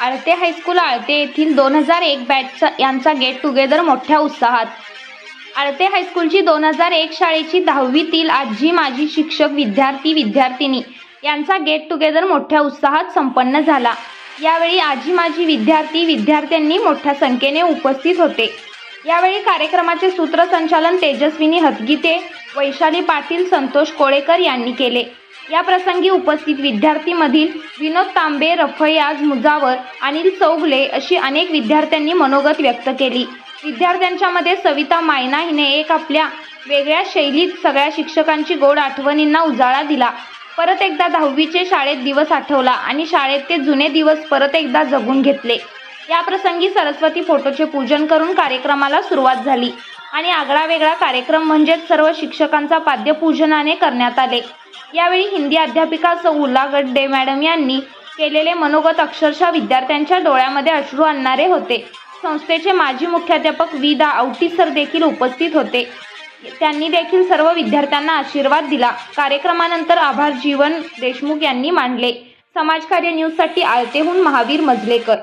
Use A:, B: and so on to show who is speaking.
A: Alte high school Alte येथील दोन हजार एक बॅचचा यांचा गेट टुगेदर मोठ्या उत्साहात. आळते हायस्कूलची दोन हजार एक शाळेची दहावीतील आजी माजी शिक्षक विद्यार्थी विद्यार्थिनी यांचा गेट टुगेदर मोठ्या उत्साहात संपन्न झाला. यावेळी आजी माजी विद्यार्थी विद्यार्थ्यांनी मोठ्या संख्येने उपस्थित होते. यावेळी कार्यक्रमाचे सूत्रसंचालन तेजस्विनी हतगीते वैशाली पाटील संतोष कोळेकर यांनी केले. या प्रसंगी उपस्थित विद्यार्थीमधील विनोद तांबे रफयाज मुजावर अनिल चौगले अशी अनेक विद्यार्थ्यांनी मनोगत व्यक्त केली. विद्यार्थ्यांच्यामध्ये सविता मायना हिने एक आपल्या वेगळ्या शैलीत सगळ्या शिक्षकांची गोड आठवणींना उजाळा दिला. परत एकदा दहावीचे शाळेत दिवस आठवला आणि शाळेत ते जुने दिवस परत एकदा जगून घेतले. या प्रसंगी सरस्वती फोटोचे पूजन करून कार्यक्रमाला सुरुवात झाली. आणि आगळा वेगळा कार्यक्रम म्हणजेच सर्व शिक्षकांचा पाद्यपूजनाने करण्यात आले. यावेळी हिंदी अध्यापिका सौ उल्ला गड्डे मॅडम यांनी केलेले मनोगत अक्षरशः विद्यार्थ्यांच्या डोळ्यामध्ये अश्रू आणणारे होते. संस्थेचे माजी मुख्याध्यापक विदा दा सर देखील उपस्थित होते. त्यांनी देखील सर्व विद्यार्थ्यांना आशीर्वाद दिला. कार्यक्रमानंतर आभार जीवन देशमुख यांनी मांडले समाजकार्य न्यूजसाठी आळतेहून महावीर मजलेकर.